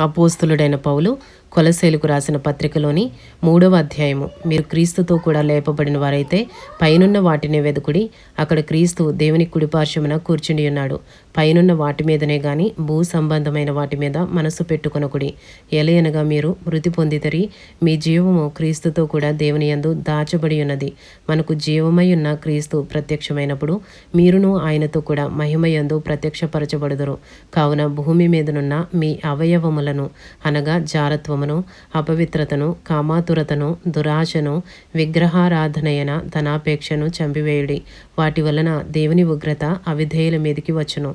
అపోస్తులుడైన పౌలు కొలసేలుకు రాసిన పత్రికలోని మూడవ అధ్యాయము. మీరు క్రీస్తుతో కూడా లేపబడిన వారైతే పైనున్న వాటినే వెదుకుడి అక్కడ క్రీస్తు దేవుని కుడిపార్శ్వమున కూర్చుండి ఉన్నాడు. పైనున్న వాటి మీదనే గాని భూ సంబంధమైన వాటి మీద మనసు పెట్టుకొనకుడి. ఎలయనగా మీరు మృతి పొందితరి మీ జీవము క్రీస్తుతో కూడా దేవుని యందు దాచబడి ఉన్నది. మనకు జీవమై ఉన్న క్రీస్తు ప్రత్యక్షమైనప్పుడు మీరును ఆయనతో కూడా మహిమయందు ప్రత్యక్షపరచబడుదురు. కావున భూమి మీదనున్న మీ అవయవములను అనగా జారత్వమును అపవిత్రతను కామాతురతను దురాశను విగ్రహారాధనయన ధనాపేక్షను చంపివేయుడి. వాటి వలన దేవుని ఉగ్రత అవిధేయుల మీదికి వచ్చును.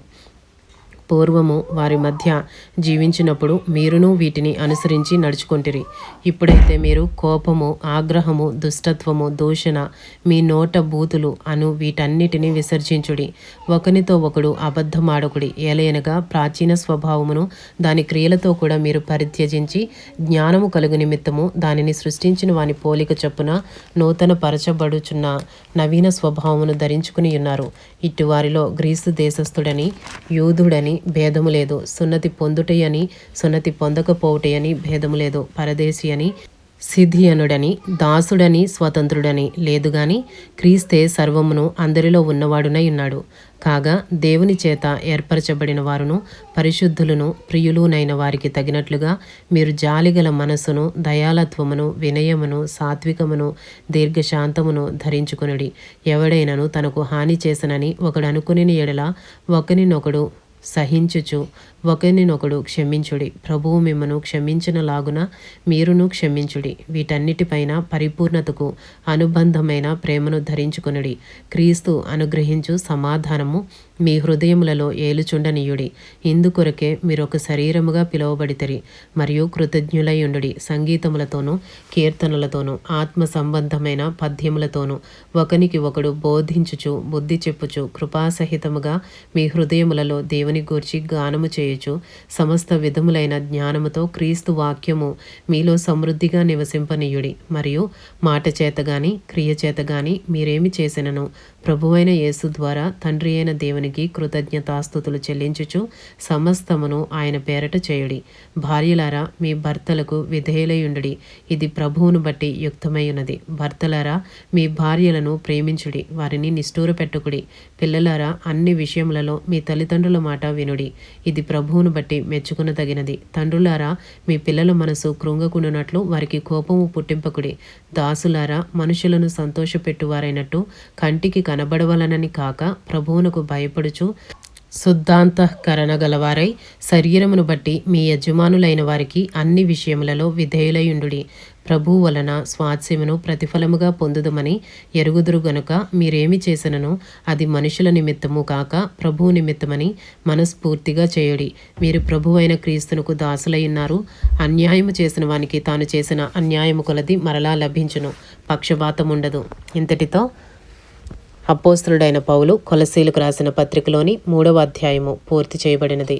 పూర్వము వారి మధ్య జీవించినప్పుడు మీరును వీటిని అనుసరించి నడుచుకుంటిరి. ఇప్పుడైతే మీరు కోపము ఆగ్రహము దుష్టత్వము దూషణ మీ నోట బూతులు అను వీటన్నిటిని విసర్జించుడి. ఒకనితో ఒకడు అబద్ధమాడకుడి. ఏలయనగా ప్రాచీన స్వభావమును దాని క్రియలతో కూడా మీరు పరిత్యజించి జ్ఞానము కలుగు నిమిత్తము దానిని సృష్టించిన వాని పోలిక చొప్పున నూతన పరచబడుచున్న నవీన స్వభావమును ధరించుకుని ఉన్నారు. ఇటువారిలో గ్రీసు దేశస్థుడని యూదుడని భేదము లేదు. సున్నతి పొందుటయని సున్నతి పొందకపోవుటయని భేదము లేదు. పరదేశి అని సిద్ధియనుడని దాసుడని స్వతంత్రుడని లేదు గాని క్రీస్తే సర్వమును అందరిలో ఉన్నవాడునై ఉన్నాడు. కాగా దేవుని చేత ఏర్పరచబడిన వారును పరిశుద్ధులను ప్రియులునైన వారికి తగినట్లుగా మీరు జాలిగల మనస్సును దయాలత్వమును వినయమును సాత్వికమును దీర్ఘశాంతమును ధరించుకునుడి. ఎవడైనను తనకు హాని చేసనని ఒకడు అనుకుని ఎడల ఒకరినొకడు సహించుచు. ఒకరినొకడు క్షమించుడి. ప్రభువు మిమ్మను క్షమించినలాగున మీరును క్షమించుడి. వీటన్నిటిపైన పరిపూర్ణతకు అనుబంధమైన ప్రేమను ధరించుకొనుడి. క్రీస్తు అనుగ్రహించు సమాధానము మీ హృదయములలో ఏలుచుండనీయుడి. ఇందుకొరకే మీరు ఒక శరీరముగా పిలువబడితరి. మరియు కృతజ్ఞులయుండుడి. సంగీతములతోనూ కీర్తనలతోనూ ఆత్మ సంబంధమైన పద్యములతోనూ ఒకనికి ఒకడు బోధించుచు బుద్ధి చెప్పుచు కృపాసహితముగా మీ హృదయములలో దేవుని గూర్చి గానము చేయొచ్చు సమస్త విధములైన జ్ఞానముతో క్రీస్తు వాక్యము మీలో సమృద్ధిగా నివసింపనీయుడి. మరియు మాట చేత గాని క్రియ చేత గాని మీరేమి చేసినను? ప్రభువైన యేసు ద్వారా తండ్రి అయిన దేవునికి కృతజ్ఞతాస్థుతులు చెల్లించుచు సమస్తమును ఆయన పేరట చేయుడి. భార్యలారా మీ భర్తలకు విధేయులయుండుడి. ఇది ప్రభువును బట్టి యుక్తమై ఉన్నది భర్తలారా మీ భార్యలను ప్రేమించుడి. వారిని నిష్ఠూర పెట్టుకుడి పిల్లలారా అన్ని విషయములలో మీ తల్లిదండ్రుల మాట వినుడి. ఇది ప్రభువును బట్టి మెచ్చుకునదగినది. తండ్రులారా మీ పిల్లల మనసు కృంగకుండునట్లు వారికి కోపము పుట్టింపకుడి. దాసులారా మనుషులను సంతోషపెట్టువారైనట్టు కంటికి కనబడవలనని కాక ప్రభువునకు భయపడుచు శుద్ధాంతఃకరణ గలవారై శరీరమును బట్టి మీ యజమానులైన వారికి అన్ని విషయములలో విధేయులయుండుడి. ప్రభు వలన స్వాస్యమును ప్రతిఫలముగా పొందుదమని ఎరుగుదురు గనుక మీరేమి చేసినను అది మనుషుల నిమిత్తము కాక ప్రభువు నిమిత్తమని మనస్ఫూర్తిగా చేయుడి. మీరు ప్రభువైన క్రీస్తునకు దాసులయ్యున్నారు. అన్యాయము చేసిన వానికి తాను చేసిన అన్యాయము కొలది మరలా లభించును. పక్షపాతం ఉండదు ఇంతటితో అపోస్తులుడైన పౌలు కొలసీలకు రాసిన పత్రికలోని మూడవ అధ్యాయము పూర్తి చేయబడినది.